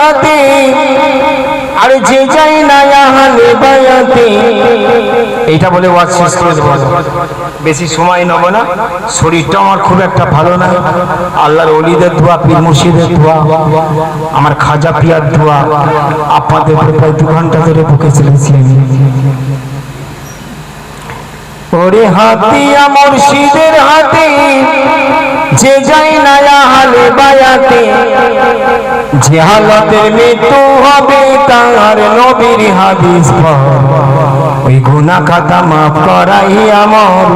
হাতে, আর যে যাই না হালে বায়াতে। এইটা বলে ওয়াজ শেষ করে বেশি সময় নেব না, শরীরটা আমার খুব একটা ভালো না। আল্লাহর অলিদের দোয়া, পীর মুর্শিদের দোয়া, আমার খাজা পিয়ার দোয়া, আপনাদের প্রায় দু ঘণ্টা ধরে বুকে চলেছি ওরে হাতিয়া মুর্শিদের হাতে যে যাই না হালে বায়াতে, যে হালতের মৃত্যু হবে তার নবীর হাদিস ওই গুনা খাতা মাফ করাই আমার,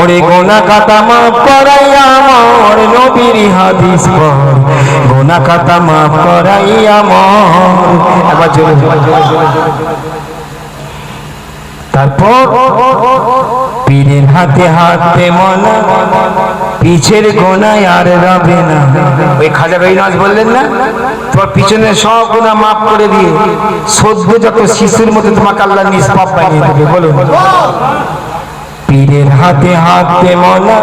ওরে গুনা খাতা মাফ করাই আমার নবীর হাদিস গুনা খাতা মাফ করাই আমার। তারপর পীরের হাতে হাতে মনা পিছের গোনায় আর রবে না। ওই খাজা রহিনাজ বললেন না, তোমার পিছনে সব গোনা মাফ করে দিয়ে সদ্য যত শিশুর মধ্যে তোমাকে আল্লাহ নিষ্পাপ বানিয়ে দেবে, বলুন। পীরের হাতে হাতে মনা,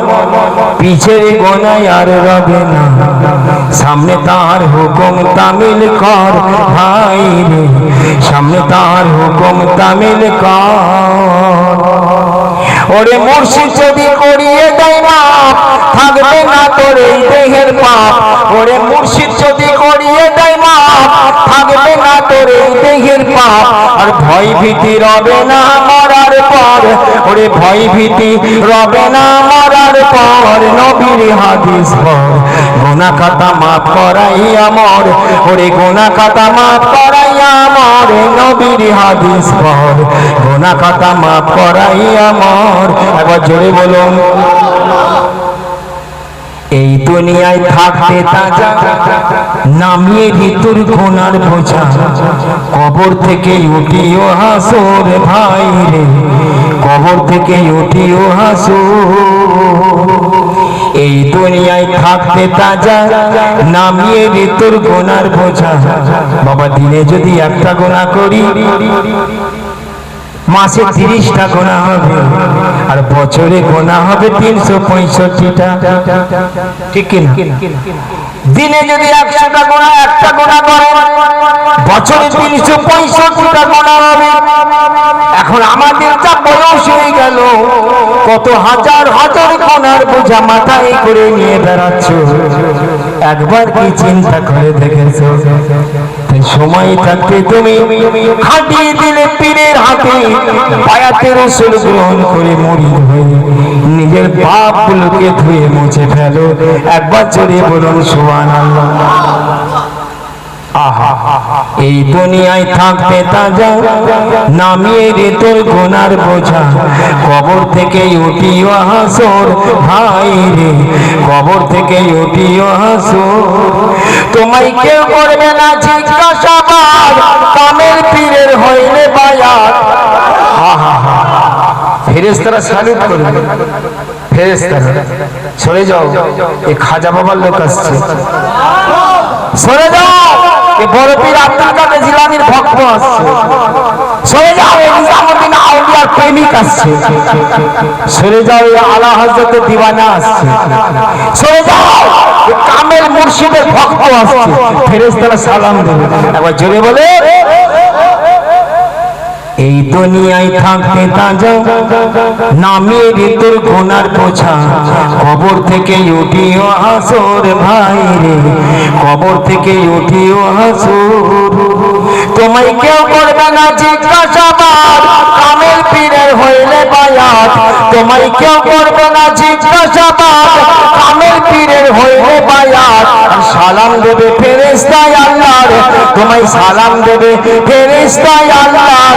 পিছের গোনায় আর রবে না। সামনে তার হুকুম তামিল কর, ভাই রে, সামনে তার হুকুম তামিল কর। ওরে মুর্শিদ যদি মাপ থাকবে না তোর এই দেহের পাপ। ওরে মুর্শিদ যদি করিয়ে দেয় মাপ, থাকবে না তোর এই দেহের পাপ। আর ভয় ভীতি রবে না মরার পর, ওরে ভয় ভীতি রবে না মরার পর, নবীর হাদিস পর। গোনা খাতা মাফ করাই আমার ওরে গোনা খাতা মাফ করাই আমর নবীর হাদিস পর। গোনা খাতা মাফ করাই আমার একবার জোরে বলুন। এই দুনিয়ায় থাকতে তাজা, নামিয়ে ঋতুর কোনার বোঝা। কবর থেকে উঠিও হাসোর ভাই রে, কবর থেকে উঠিও হাসো এই দুনিয়ায় থাকতে তাজা, নামিয়ে ঋতুর গোনার বোঝা। বাবা দিনে যদি একটা গোনা করি মাসে তিরিশটা গোনা হবে, আর বছরে গোনা হবে তিনশো পঁয়ষট্টিটা। ঠিক দিনে যদি একশোটা গোনা, একটা গোনা করে, বছরে তিনশো পঁয়ষট্টিটা গোনা হবে। এখন আমাদের যা বয়স হয়ে গেল, কত হাজার হাজার গোনার বোঝা মাথায় করে নিয়ে বেড়াচ্ছ। একবার কি চিন্তা করে দেখেছ? সময় থাকতে তুমি খাটিয়ে দিলে পীরের হাতে পায়াতের রসুল গ্রহণ করে মরি হয়ে নিজের পাপ গুলোকে ধুয়ে মুছে ফেলো। একবার চড়ে বলুন আহা এই দুনিয়ায় থাকতে তাজা, নামিয়ে রে তোর গোনার বোঝা। কবর থেকে উঠিও হাসর, ভাই রে, কবর থেকে উঠিও হাসর। তোমায় কেউ করবে না জিজ্ঞাসাবাদ কামের পীরের হইলে বায়াত। ফেরেস্তারা স্যালুট করবে। ফেরেস্তারা সরে যাও, এই খাজা বাবার লোক আসছে। সরে যাও! বড় আব্দুল জিলানির ভক্ত আসছে সরে যাও নিজামুদ্দিন আউলিয়ার প্রেমিক আসছে সরে যাও আলা হযরতের দিওয়ানা আসছে সরে যাও কামেল মুর্শিদের ভক্ত আসছে ফেরেশতারা সালাম দেবে। একবার জোরে বলে। এই দুনিয়ায় থাকতে তাজা, নামিয়ে ঋতুর গোনার পোছা থেকে উঠিও হাসর ভাই রে, কবর থেকে উঠিও হাসর। তোমায় কেউ করবে না জিজ্ঞাসাবাদ, কামের পীরের হইলে বায়াত। তোমায় কেউ করবে না জিজ্ঞাসাবাদ, কামের পীরের হইলে বায়াত। সালাম দেবে ফেরেস্তায় আল্লাহর, তোমায় সালাম দেবে ফেরেস্তায় আল্লাহর।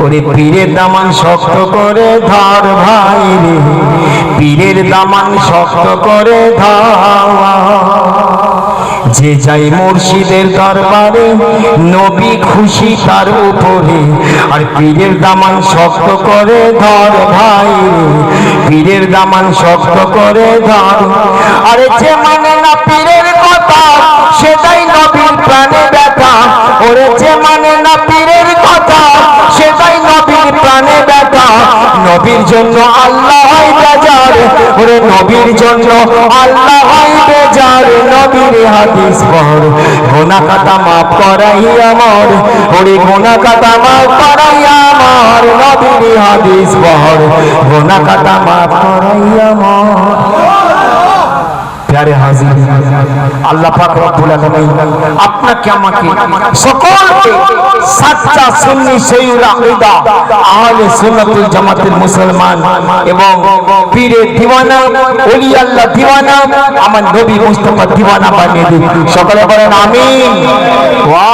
ওরে পীরের দামান শক্ত করে ধর ভাই রে। পীরের দামান শক্ত করে ধর। যে যাই মুর্শিদের দরবারে, নবী খুশি তার উপরে। আর পীরের দামান শক্ত করে ধর ভাই পীরের দামান শক্ত করে ধর। আরে যে মানে না পীরের কথা, সেটাই নবীর প্রাণে ব্যথা। ওরে যে মানে না পীরের নবীর জন্য আল্লাহ হয় বেজার। ওরে নবীর জন্য আল্লাহ হয় বেজার। নবীর হাদিস পড়। গোনা কাটা মাফ করাই আমার। ওরে গোনা কাটা মাফ করাই আমার। নবীর হাদিস পড়। গোনা কাটা মাফ করাই আমার। প্যারে হাজির। আল্লাহ পাক রব্বুল আলামিন আপনাকে, আমাকে সকলকে সাচ্চা সুন্নি সৈয়দ আকীদা আহলে সুন্নাতুল জামাতের মুসলমান এবং পীরে দিওয়ানা, ওলি আল্লাহ দিওয়ানা, আমার নবী মুস্তাফা দিওয়ানা বানিয়ে দিন। সকলে বলেন আমিন। ওয়া